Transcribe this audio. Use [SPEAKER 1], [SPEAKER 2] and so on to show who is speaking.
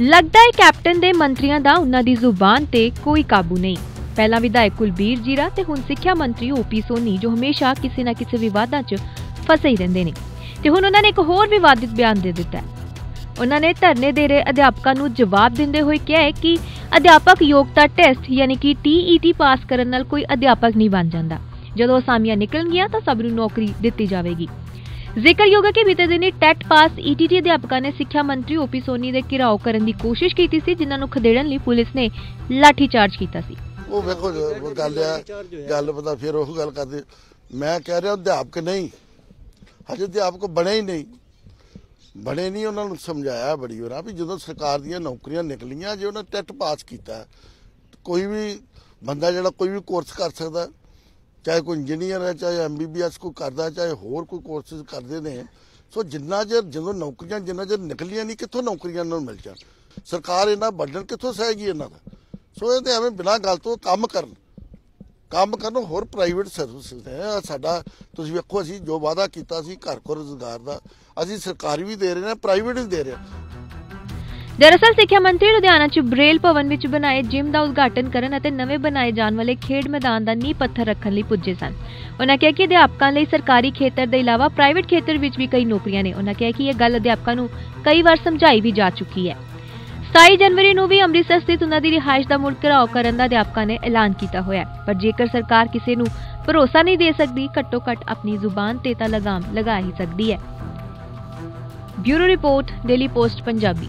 [SPEAKER 1] ਲੱਗਦਾ ਹੈ ਕੈਪਟਨ ਦੇ ਮੰਤਰੀਆਂ ਦਾ ਉਹਨਾਂ ਦੀ ਜ਼ੁਬਾਨ ਤੇ ਕੋਈ ਕਾਬੂ ਨਹੀਂ। ਪਹਿਲਾਂ ਵਿਧਾਇਕ ਕੁਲਬੀਰ ਜੀਰਾ ਤੇ ਹੁਣ ਸਿੱਖਿਆ ਮੰਤਰੀ ਓਪੀ ਸੋਨੀ, ਜੋ ਹਮੇਸ਼ਾ ਕਿਸੇ ਨਾ ਕਿਸੇ ਵਿਵਾਦਾਂ 'ਚ ਫਸੇ ਹੀ ਰਹਿੰਦੇ ਨੇ। ਤੇ ਹੁਣ ਉਹਨਾਂ ਨੇ ਇੱਕ ਹੋਰ ਵਿਵਾਦਿਤ ਬਿਆਨ ਦੇ ਦਿੱਤਾ ਹੈ। ਉਹਨਾਂ ਨੇ ਧਰਨੇ ਦੇ ਰਹੇ ਅਧਿਆਪਕਾਂ ਨੂੰ ਜਵਾਬ ਦਿੰਦੇ ਹੋਏ ਕਿਹਾ ਹੈ ਕਿ ਅਧਿਆਪਕ ਯੋਗਤਾ ਟੈਸਟ ਯਾਨੀ ਕਿ TET ਪਾਸ ਕਰਨ ਨਾਲ ਕੋਈ ਅਧਿਆਪਕ ਨਹੀਂ ਬਣ ਜਾਂਦਾ। ਜਦੋਂ ਅਸਾਮੀਆਂ ਨਿਕਲਣਗੀਆਂ ਤਾਂ ਸਭ ਨੂੰ ਨੌਕਰੀ ਦਿੱਤੀ ਜਾਵੇਗੀ। ਜ਼ਿਕਰਯੋਗ ਹੈ ਕਿ ਬੀਤੇ ਦਿਨੀ ਟੈਟ ਪਾਸ ETT ਅਧਿਆਪਕਾਂ ਨੇ ਸਿੱਖਿਆ ਮੰਤਰੀ ਓਪੀ ਸੋਨੀ ਦੇ ਘਿਰਾਓ ਕਰਨ ਦੀ ਕੋਸ਼ਿਸ਼ ਕੀਤੀ ਸੀ, ਜਿਨ੍ਹਾਂ ਨੂੰ ਖਦੇੜਨ ਲਈ ਪੁਲਿਸ ਨੇ ਲਾਠੀ ਚਾਰਜ ਕੀਤਾ ਸੀ।
[SPEAKER 2] ਉਹ ਵੇਖੋ ਗੱਲ ਆ, ਗੱਲ ਪਤਾ ਫਿਰ ਉਹ ਗੱਲ ਕਰਦੇ, ਮੈਂ ਕਹਿ ਰਿਹਾ ਅਧਿਆਪਕ ਨਹੀਂ, ਹਜੇ ਅਧਿਆਪਕ ਬਣੇ ਹੀ ਨਹੀਂ। ਬਣੇ ਨਹੀਂ, ਉਹਨਾਂ ਨੂੰ ਸਮਝਾਇਆ ਬੜੀ ਵਾਰ ਵੀ ਜਦੋਂ ਸਰਕਾਰ ਦੀਆਂ ਨੌਕਰੀਆਂ ਨਿਕਲੀਆਂ, ਜੇ ਉਹਨਾਂ ਟੈਟ ਪਾਸ ਕੀਤਾ, ਕੋਈ ਵੀ ਬੰਦਾ ਜਿਹੜਾ ਕੋਈ ਵੀ ਕੋਰਸ ਕਰ ਸਕਦਾ ਚਾਹੇ ਕੋਈ ਇੰਜੀਨੀਅਰ ਹੈ, ਚਾਹੇ ਐਮਬੀਬੀਐਸ ਕੋਈ ਕਰਦਾ, ਚਾਹੇ ਹੋਰ ਕੋਈ ਕੋਰਸਿਸ ਕਰਦੇ ਨੇ, ਸੋ ਜਿੰਨਾ ਚਿਰ ਜਦੋਂ ਨੌਕਰੀਆਂ, ਜਿੰਨਾ ਚਿਰ ਨਿਕਲੀਆਂ ਨਹੀਂ, ਕਿੱਥੋਂ ਨੌਕਰੀਆਂ ਇਹਨਾਂ ਨੂੰ ਮਿਲ ਜਾਣ? ਸਰਕਾਰ ਇਹਨਾਂ ਬਰਡਨ ਕਿੱਥੋਂ ਸਹਿਗੀ ਇਹਨਾਂ ਦਾ? ਸੋ ਇਹ ਤੇ ਐਵੇਂ ਬਿਨਾਂ ਗੱਲ ਤੋਂ ਕੰਮ ਕਰਨ। ਕੰਮ ਕਰਨ ਹੋਰ ਪ੍ਰਾਈਵੇਟ ਸਰਵਿਸਿਜ਼ ਨੇ। ਸਾਡਾ, ਤੁਸੀਂ ਵੇਖੋ ਅਸੀਂ ਜੋ ਵਾਅਦਾ ਕੀਤਾ ਸੀ ਘਰ ਕੋ ਰੋਜ਼ਗਾਰ ਦਾ, ਅਸੀਂ ਸਰਕਾਰੀ ਵੀ ਦੇ ਰਹੇ ਹਾਂ ਪ੍ਰਾਈਵੇਟ ਵੀ ਦੇ ਰਹੇ।
[SPEAKER 1] ਦਰਅਸਲ ਸਿੱਖਿਆ ਮੰਤਰੀ ਲੁਧਿਆਣਾ 'ਚ ਬ੍ਰੇਲ ਭਵਨ ਵਿੱਚ ਬਣਾਏ ਜਿਮ ਦਾ ਉਦਘਾਟਨ ਕਰਨ ਅਤੇ ਨਵੇਂ ਬਣਾਏ ਜਾਣ ਵਾਲੇ ਖੇਡ ਮੈਦਾਨ ਦਾ ਨੀਂਹ ਪੱਥਰ ਰੱਖਣ ਲਈ ਪੁੱਜੇ ਸਨ। ਉਹਨਾਂ ਕਿਹਾ ਕਿ ਅਧਿਆਪਕਾਂ ਲਈ ਸਰਕਾਰੀ ਖੇਤਰ ਦੇ ਇਲਾਵਾ ਪ੍ਰਾਈਵੇਟ ਖੇਤਰ ਵਿੱਚ ਵੀ ਕਈ ਨੌਕਰੀਆਂ ਨੇ। ਉਹਨਾਂ ਕਿਹਾ ਕਿ ਇਹ ਗੱਲ ਅਧਿਆਪਕਾਂ ਨੂੰ ਕਈ ਵਾਰ ਸਮਝਾਈ ਵੀ ਜਾ ਚੁੱਕੀ ਹੈ। 27 ਜਨਵਰੀ ਨੂੰ ਵੀ ਅੰਮ੍ਰਿਤਸਰ ਸਥਿਤ ਉਹਨਾਂ ਦੀ ਰਿਹਾਇਸ਼ ਦਾ ਮੁੜ ਘਿਰਾਓ ਕਰਨ ਦਾ ਅਧਿਆਪਕਾਂ ਨੇ ਐਲਾਨ ਕੀਤਾ ਹੋਇਆ ਹੈ। ਪਰ ਜੇਕਰ ਸਰਕਾਰ ਕਿਸੇ ਨੂੰ ਭਰੋਸਾ ਨਹੀਂ ਦੇ ਸਕਦੀ, ਘੱਟੋ ਘੱਟ ਆਪਣੀ ਜ਼ੁਬਾਨ ਤੇ ਤਾਂ ਲਗਾਮ ਲਗਾ ਹੀ ਸਕਦੀ ਹੈ। Bureau report, daily post, Punjabi.